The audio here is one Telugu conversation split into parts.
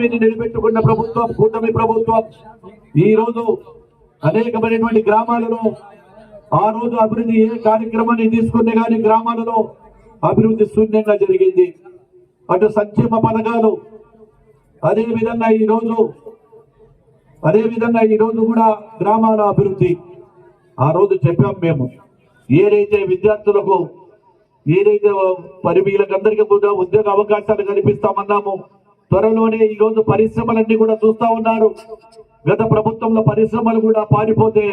నిలబెట్టుకున్న ప్రభుత్వం కూటమి ప్రభుత్వం ఈ రోజు అనేకమైనటువంటి గ్రామాలలో ఆ రోజు అభివృద్ధి ఏ కార్యక్రమాన్ని తీసుకునే కానీ గ్రామాలలో అభివృద్ధి శూన్యంగా జరిగింది. అటు సంక్షేమ పథకాలు అదే విధంగా ఈ రోజు అదే విధంగా ఈ రోజు కూడా గ్రామాల అభివృద్ధి. ఆ రోజు చెప్పాం మేము ఏదైతే విద్యార్థులకు ఏదైతే పరిమీలకు అందరికీ కూడా ఉద్యోగ అవకాశాలు కల్పిస్తామన్నాము త్వరలోనే ఈ రోజు పరిశ్రమలన్నీ కూడా చూస్తా ఉన్నారు. గత ప్రభుత్వంలో పరిశ్రమలు కూడా పారిపోతే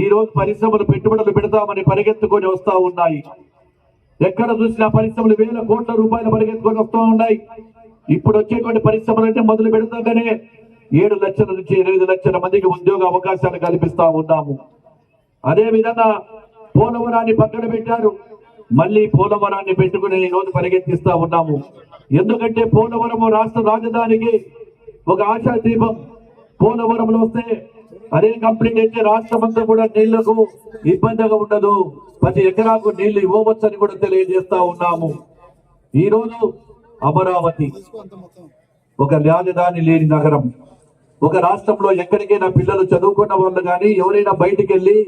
ఈ రోజు పరిశ్రమలు పెట్టుబడులు పెడతామని పరిగెత్తుకొని వస్తా ఉన్నాయి. ఎక్కడ చూసినా పరిశ్రమలు వేల కోట్ల రూపాయలు పరిగెత్తుకొని వస్తూ ఉన్నాయి. ఇప్పుడు వచ్చేటువంటి పరిశ్రమలు అంటే మొదలు పెడతాగానే ఏడు లక్షల నుంచి ఎనిమిది లక్షల మందికి ఉద్యోగ అవకాశాలు కల్పిస్తా ఉన్నాము. అదే విధంగా పోలవరాన్ని పక్కన పెట్టారు. మళ్ళీ పోలవరాన్ని పెట్టుకుని ఈ రోజు పరిగెత్తిస్తా ఉన్నాము. ఎందుకంటే పోలవరము రాష్ట్ర రాజధానికి ఒక ఆశా దీపం పోలవరంలో వస్తే అదే కంప్లీట్ అయితే రాష్ట్రం అంతా కూడా నీళ్ళకు ఇబ్బందిగా ఉండదు. ప్రతి ఎకరాకు నీళ్ళు ఇవ్వవచ్చని కూడా తెలియజేస్తా ఉన్నాము. ఈ రోజు అమరావతి ఒక రాజధాని లేని నగరం. ఒక రాష్ట్రంలో ఎక్కడికైనా పిల్లలు చదువుకున్న వాళ్ళు కానీ ఎవరైనా బయటికి వెళ్ళి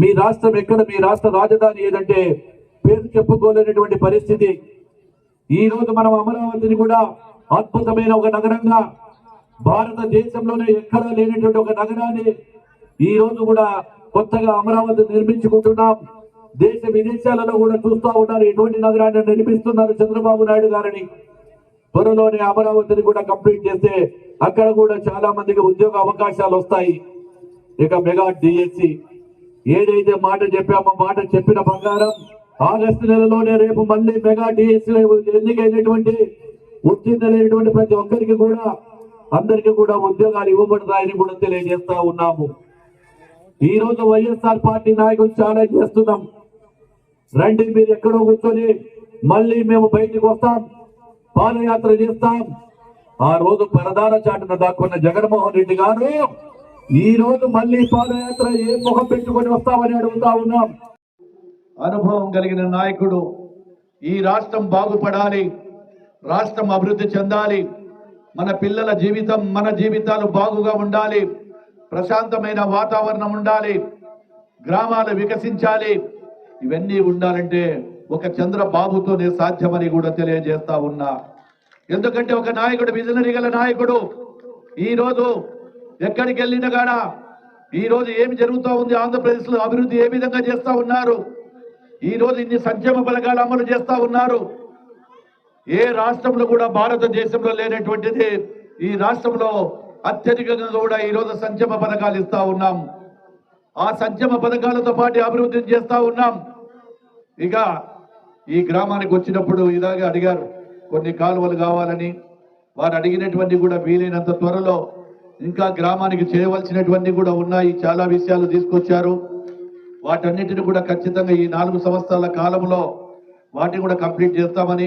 మీ రాష్ట్రం ఎక్కడ మీ రాష్ట్ర రాజధాని ఏదంటే పేరు చెప్పుకోలేనటువంటి పరిస్థితి. ఈ రోజు మనం అమరావతిని కూడా అద్భుతమైన ఒక నగరంగా భారతదేశంలోనే ఎక్కడా లేనటువంటి ఒక నగరాన్ని ఈ రోజు కూడా కొత్తగా అమరావతి నిర్మించుకుంటున్నాం. దేశ విదేశాలలో కూడా చూస్తూ ఉన్నారు. ఎటువంటి నగరాన్ని నిర్మిస్తున్నారు చంద్రబాబు నాయుడు గారిని. త్వరలోనే అమరావతిని కూడా కంప్లీట్ చేస్తే అక్కడ కూడా చాలా మందికి ఉద్యోగ అవకాశాలు వస్తాయి. ఇక మెగా డిఎస్సి. ఏదైతే మాట చెప్పామో మాట చెప్పిన బంగారం ఆగస్టు నెలలోనే రేపు మళ్ళీ మెగా డిఎస్సి ఎన్నికైనటువంటి ఉత్తీర్ణులైనటువంటి ప్రతి ఒక్కరికి కూడా అందరికీ కూడా ఉద్యోగాలు ఇవ్వబడతాయని కూడా తెలియజేస్తా ఉన్నాము. ఈ రోజు వైఎస్ఆర్ పార్టీ నాయకులు చాలా చేస్తున్నాం. రండి మీరు ఎక్కడో కూర్చొని మళ్ళీ మేము బయటికి వస్తాం పాదయాత్ర చేస్తాం. ఆ రోజు పరదార చాటున దాక్కున్న జగన్మోహన్ రెడ్డి గారు ఈ రోజు మళ్ళీ పాదయాత్ర ఏ ముఖం పెట్టుకొని వస్తామని అడుగుతా ఉన్నాం. అనుభవం కలిగిన నాయకుడు. ఈ రాష్ట్రం బాగుపడాలి. రాష్ట్రం అభివృద్ధి చెందాలి. మన పిల్లల జీవితం మన జీవితాలు బాగుగా ఉండాలి. ప్రశాంతమైన వాతావరణం ఉండాలి. గ్రామాలు వికసించాలి. ఇవన్నీ ఉండాలంటే ఒక చంద్రబాబుతోనే సాధ్యమని కూడా తెలియజేస్తా ఉన్నా. ఎందుకంటే ఒక నాయకుడు విజనరీ గల నాయకుడు. ఈరోజు ఎక్కడికి వెళ్ళిన కాడ ఈ రోజు ఏమి జరుగుతూ ఉంది? ఆంధ్రప్రదేశ్లో అభివృద్ధి ఏ విధంగా చేస్తూ ఉన్నారు? ఈ రోజు ఇన్ని సంక్షేమ పథకాలు అమలు చేస్తూ ఉన్నారు. ఏ రాష్ట్రంలో కూడా భారతదేశంలో లేనటువంటిది ఈ రాష్ట్రంలో అత్యధికంగా కూడా ఈ రోజు సంక్షేమ పథకాలు ఇస్తూ ఉన్నాం. ఆ సంక్షేమ పథకాలతో పాటు అభివృద్ధి చేస్తూ ఉన్నాం. ఇక ఈ గ్రామానికి వచ్చినప్పుడు ఇలాగే అడిగారు కొన్ని కాలువలు కావాలని. వారు అడిగినటువంటి కూడా వీలైనంత త్వరలో ఇంకా గ్రామానికి చేయవలసినటువంటి కూడా ఉన్నాయి. చాలా విషయాలు తీసుకొచ్చారు. వాటన్నిటిని కూడా ఖచ్చితంగా ఈ నాలుగు సంవత్సరాల కాలంలో వాటిని కూడా కంప్లీట్ చేస్తామని